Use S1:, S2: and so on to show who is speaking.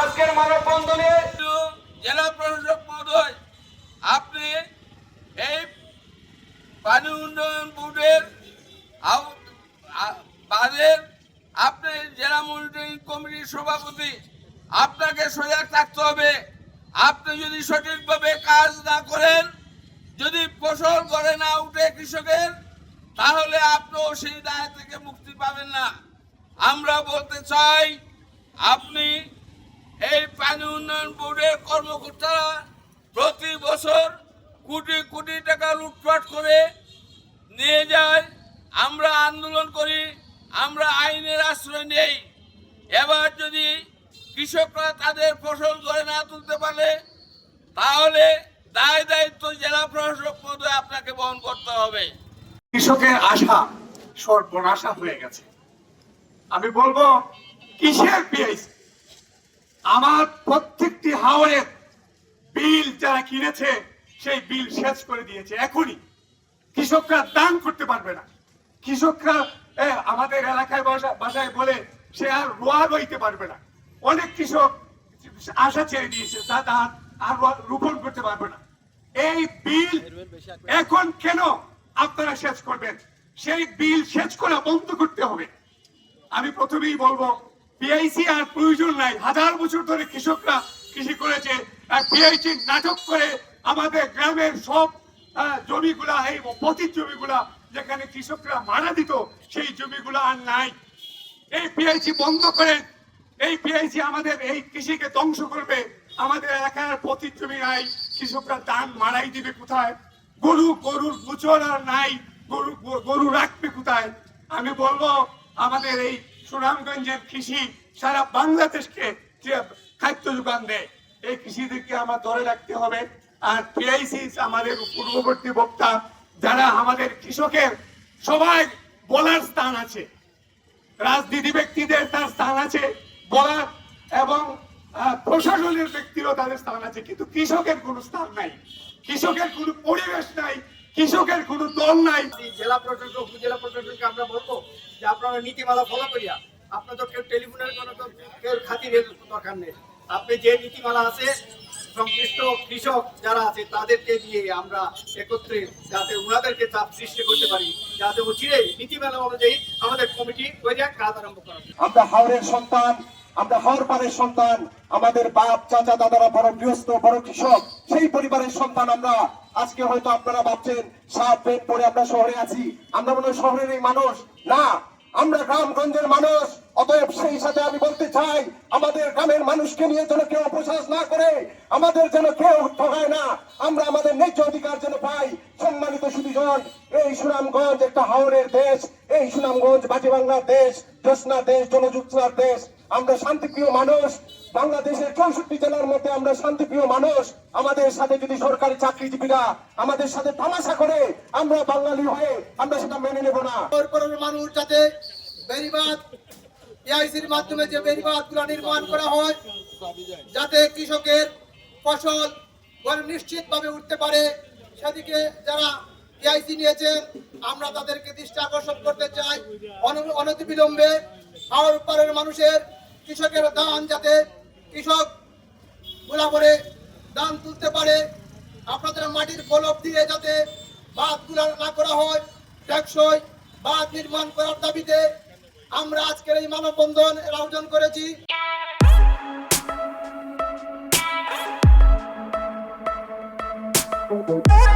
S1: আজকের মানববন্ধনে
S2: জেলা প্রশাসক মহোদয়, আপনি এই পানি উন্নয়ন বোর্ডের আপনি জেলা মনিটরিং কমিটির সভাপতি, আপনাকে সজাগ থাকতে হবে। আপনি যদি সঠিকভাবে কাজ না করেন, যদি ফসল ঘরে না উঠে কৃষকের, তাহলে আপনিও সেই দায় থেকে মুক্তি পাবেন না। আমরা বলতে চাই, আপনি এই পানি উন্নয়ন বোর্ডের কর্মকর্তারা প্রতি বছর কোটি কোটি টাকা লুটপাট করে নিয়ে যায়। আমরা আন্দোলন করি, আমরা আইনের আশ্রয় নেই। এবার যদি কৃষকরা তাদের ফসল করে না তুলতে পারে, তাহলে দায় দায়িত্ব জেলা প্রশাসক মহোদয় আপনাকে বহন করতে হবে।
S3: কৃষকের আশা, সর্বনাশা হয়ে গেছে। আমি বলব, কিসের পিএইচি? আমার প্রত্যেকটি হাওড়ের বিল যারা কিনেছে, সেই বিল শেষ করে দিয়েছে, এখনই। কৃষকরা দান করতে পারবে না। কৃষকরা আমাদের এলাকায় বাসায় বলে সে আর রোয়া রইতে পারবে না। অনেক কৃষক আশা ছেড়ে দিয়েছে, তা ধান আর রোপণ করতে পারবে না। এই বিল এখন কেন আপনারা শেষ করবেন? সেই বিল শেষ করা বন্ধ করতে হবে। আমি প্রথমেই বলব পিআইসি আর প্রয়োজন নাই। হাজার বছর ধরে কৃষকরা কৃষি করেছে, আর পিআইসি নাটক করে আমাদের গ্রামের সব জমিগুলা, এই পতিত জমিগুলা যেখানে কৃষকরা মারা দিত, সেই জমিগুলা আর নাই। এই পিআইসি বন্ধ করে এই পিআইসি আমাদের এই কৃষিকে ধ্বংস করবে। আমাদের এলাকার পতিত জমি নাই, কৃষকরা ধান মারাই দিবে কোথায়? গরু, গরুর গুচর আর নাই। গরু গরু রাখবে কোথায়? আমি বলব আমাদের এই সুনামগঞ্জের কৃষি সারা বাংলাদেশকে খাদ্য যোগান দেয়, এই কৃষিদেরকে আমার ধরে রাখতে হবে। আর পিআইসি আমাদের পূর্ববর্তী বক্তা, যারা আমাদের কৃষকের সবাই বলার স্থান আছে। রাজনীতি ব্যক্তিদের তার স্থান আছে, বলার এবং প্রশাসনের ব্যক্তিরও তাদের স্থান আছে, কিন্তু কৃষকের কোনো স্থান নাই। কৃষকের কোনো পরিবেশ নাই কৃষকের কোনো দল নাই
S4: জেলা প্রশাসক উপজেলা প্রশাসনকে আমরা বলব যে আপনারা নীতিমালা ফলো করিয়া আপনার তো কেউ টেলিফোনের কোনো খাতিরের দরকার নেই আপনি যে নীতিমালা আছে সংশ্লিষ্ট কৃষক যারা আছে তাদেরকে দিয়ে আমরা একত্রে যাতে ওনাদেরকে চাপ সৃষ্টি করতে পারি যাতে অচিরে নীতিমালা অনুযায়ী আমাদের কমিটি করে কাজ আরম্ভ করা।
S5: আমরা হাওড়ের সন্তান আমরা হর পারের সন্তান, আমাদের বাপ, চাচা, দাদারা বড় গৃহস্থ, বড় কৃষক, সেই পরিবারের সন্তান আমরা। আজকে হয়তো আপনারা ভাবছেন সাত বেদ পরে আমরা শহরে আছি। আমরা মনে শহরের এই মানুষ। না, আমরা গ্রামগঞ্জের মানুষ। অতএব সেই সাথে আমি বলতে চাই, আমাদের গ্রামের মানুষকে নিয়ে যেন কেউ অপশ্বাস না করে, আমাদের যেন কেউ ঠকায় না। আমরা আমাদের ন্যায্য অধিকার যেন পাই। সম্মানিত সুদীজন এই সুনামগঞ্জ একটা হাওড়ের দেশ, এই সুনামগঞ্জ বাটি বাংলার দেশ, জ্যোৎস্না দেশ জনযুক্তার দেশ। আমরা শান্তিপ্রিয় মানুষ, বাংলাদেশের চৌষট্টি জেলার মধ্যে আমরা শান্তিপ্রিয় মানুষ। আমাদের সাথে যদি সরকারি চাকরিজীবীরা আমাদের সাথে তামাশা করে, আমরা বাঙালি হয়ে আমরা সেটা মেনে নেব না।
S4: মানুষ যাতে এআইসির মাধ্যমে যে বেরিবাদগুলো নির্মাণ করা হয়, যাতে কৃষকের ফসল নিশ্চিত ভাবে উঠতে পারে, সেদিকে যারা এআইসি নিয়েছেন, আমরা তাদেরকে দৃষ্টি আকর্ষণ করতে চাই। অন- অনতিবিলম্বে হাওড় পাড়ের মানুষের কৃষকের দান যাতে কৃষক গোলা করে দান তুলতে পারে। আপনাদের মাটির কলপ দিয়ে যাতে বাঁধগুলা না করা হয়, টেকসই বাঁধ নির্মাণ করার দাবিতে আমরা আজকের এই মানববন্ধন আয়োজন করেছি
S6: you.